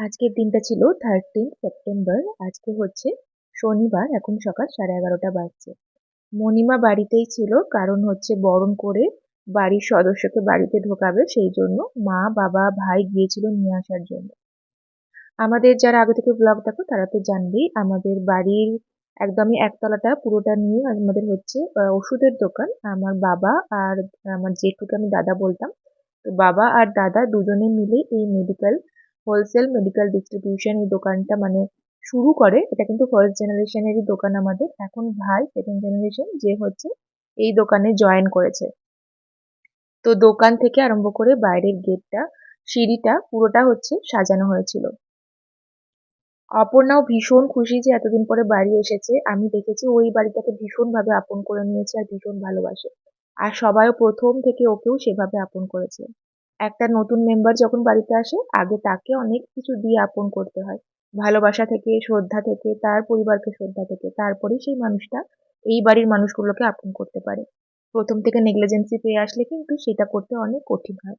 আজকের দিনটা ছিল থার্টিন সেপ্টেম্বর আজকে হচ্ছে শনিবার, এখন সকাল সাড়ে এগারোটা বাজছে। মণিমা বাড়িতেই ছিল, কারণ হচ্ছে বরণ করে বাড়ির সদস্যকে বাড়িতে ঢোকাবে, সেই জন্য মা, বাবা, ভাই গিয়েছিল নিয়ে আসার জন্য। আমাদের যারা আগে থেকে ব্লগ দেখো, তারা তো জানবেই, আমাদের বাড়ির একদমই একতলাটা পুরোটা নিয়ে আমাদের হচ্ছে ওষুধের দোকান। আমার বাবা আর আমার জেঠুকে আমি দাদা বলতাম। তো বাবা আর দাদা দুজনে মিলে এই মেডিকেল হোলসেল মেডিকেল ডিস্ট্রিবিউশন এই দোকানটা মানে শুরু করে, এটা কিন্তু ফার্স্ট জেনারেশনেরই দোকান আমাদের। এখন ভাই সেকেন্ড জেনারেশন যে হচ্ছে এই দোকানে জয়েন করেছে। তো দোকান থেকে আরম্ভ করে বাইরের গেটটা সিঁড়িটা, পুরোটা হচ্ছে সাজানো হয়েছিল। অপর্ণাও ভীষণ খুশি যে এতদিন পরে বাড়ি এসেছে। আমি দেখেছি ওই বাড়িটাকে ভীষণভাবে আপন করে নিয়েছে আর ভীষণ ভালোবাসে। আর সবাইও প্রথম থেকে ওকেও সেভাবে আপন করেছে। একটা নতুন মেম্বার যখন বাড়িতে আসে, আগে তাকে অনেক কিছু দিয়ে আপন করতে হয়। ভালোবাসা থেকে, শ্রদ্ধা থেকে, তার পরিবারকে শ্রদ্ধা থেকে তারপরেই সেই মানুষটা এই বাড়ির মানুষগুলোকে আপন করতে পারে। প্রথম থেকে নেগলিজেন্সি পেয়ে আসলে কিন্তু সেটা করতে অনেক কঠিন হয়।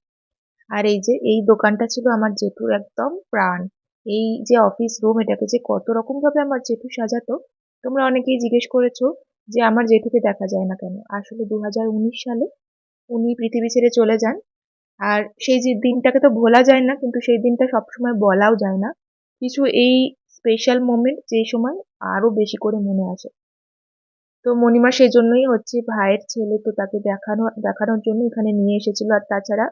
আর এই যে, এই দোকানটা ছিল আমার জেঠুর একদম প্রাণ। এই যে অফিস রুম এটাকে যে কত রকম ভাবে আমার জেঠু সাজাতো, তোমরা অনেকেই জিজ্ঞেস করেছ যে আমার জেঠুকে দেখা যায় না কেন? আসলে দু হাজার উনিশ সালে উনি পৃথিবী ছেড়ে চলে যান আর সেই যে দিনটাকে তো ভোলা যায় না, কিন্তু সেই দিনটা সবসময় বলাও যায় না। কিছু এই স্পেশাল মোমেন্ট যে সময় আরও বেশি করে মনে আসে। তো মণিমা সেই জন্যই হচ্ছে ভাইয়ের ছেলে তো তাকে দেখানো, দেখানোর জন্য এখানে নিয়ে এসেছিল। আর তাছাড়া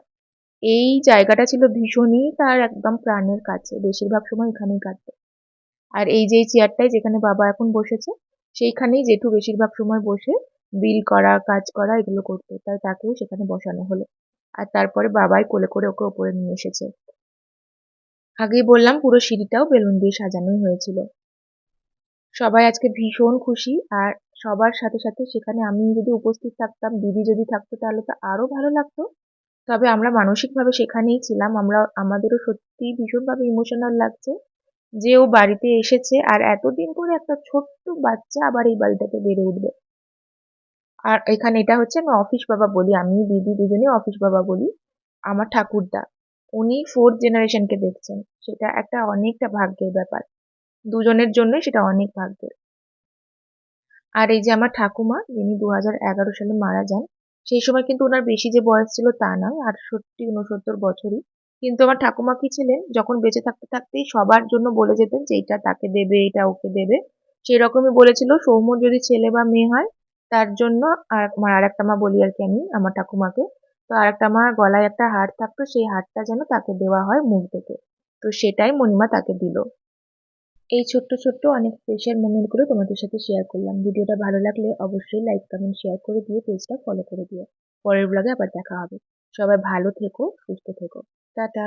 এই জায়গাটা ছিল ভীষণই তার একদম প্রাণের কাছে। বেশিরভাগ সময় এখানেই কাটতো। আর এই যে চেয়ারটায় যেখানে বাবা এখন বসেছে, সেইখানেই জেঠু বেশিরভাগ সময় বসে বিল করা, কাজ করা এগুলো করতো। তাই তাকেও সেখানে বসানো হলো। আর তারপরে বাবাই কোলে করে ওকে ওপরে নিয়ে এসেছে। আগেই বললাম পুরো সিঁড়িটাও বেলুন দিয়ে সাজানোই হয়েছিল। সবাই আজকে ভীষণ খুশি আর সবার সাথে সাথে সেখানে আমি যদি উপস্থিত থাকতাম, দিদি যদি থাকতো তাহলে তো আরও ভালো লাগতো। তবে আমরা মানসিকভাবে সেখানেই ছিলাম, আমরা, আমাদেরও সত্যি ভীষণভাবে ইমোশনাল লাগছে যে ও বাড়িতে এসেছে আর এতদিন পরে একটা ছোট্ট বাচ্চা আবার এই বাড়িটাতে বেড়ে উঠবে। আর এখানে এটা হচ্ছে আমি অফিস বাবা বলি, আমি দিদি দুজনে অফিস বাবা বলি, আমার ঠাকুরদা, উনি ফোর্থ জেনারেশনকে দেখছেন। সেটা একটা অনেকটা ভাগ্যের ব্যাপার। দুজনের জন্যই সেটা অনেক ভাগ্যের। আর এই যে আমার ঠাকুমা, যিনি দু সালে মারা যান, সেই সময় কিন্তু ওনার বেশি যে বয়স ছিল তা নয়, আটষট্টি উনসত্তর বছরই। কিন্তু আমার ঠাকুমা কি ছিলেন? যখন বেঁচে থাকতে থাকতেই সবার জন্য বলে যেতেন যে এটা তাকে দেবে, এটা ওকে দেবে। সেই রকমই বলেছিল, সৌম্য যদি ছেলে বা মেয়ে হয় তার জন্য আর আমার আর একটা মা বলি আর কি আমি, আমার ঠাকুমাকে। তো আর একটা আমার গলায় একটা হার থাকতো, সেই হারটা যেন তাকে দেওয়া হয় মুখ থেকে। তো সেটাই মণিমা তাকে দিল। এই ছোট্ট ছোট্ট অনেক স্পেশাল মোমেন্টগুলো তোমাদের সাথে শেয়ার করলাম। ভিডিওটা ভালো লাগলে অবশ্যই লাইক কমেন্ট শেয়ার করে দিয়ে পেজটা ফলো করে দিও। পরের ব্লগে আবার দেখা হবে। সবাই ভালো থেকো, সুস্থ থেকো। টাটা!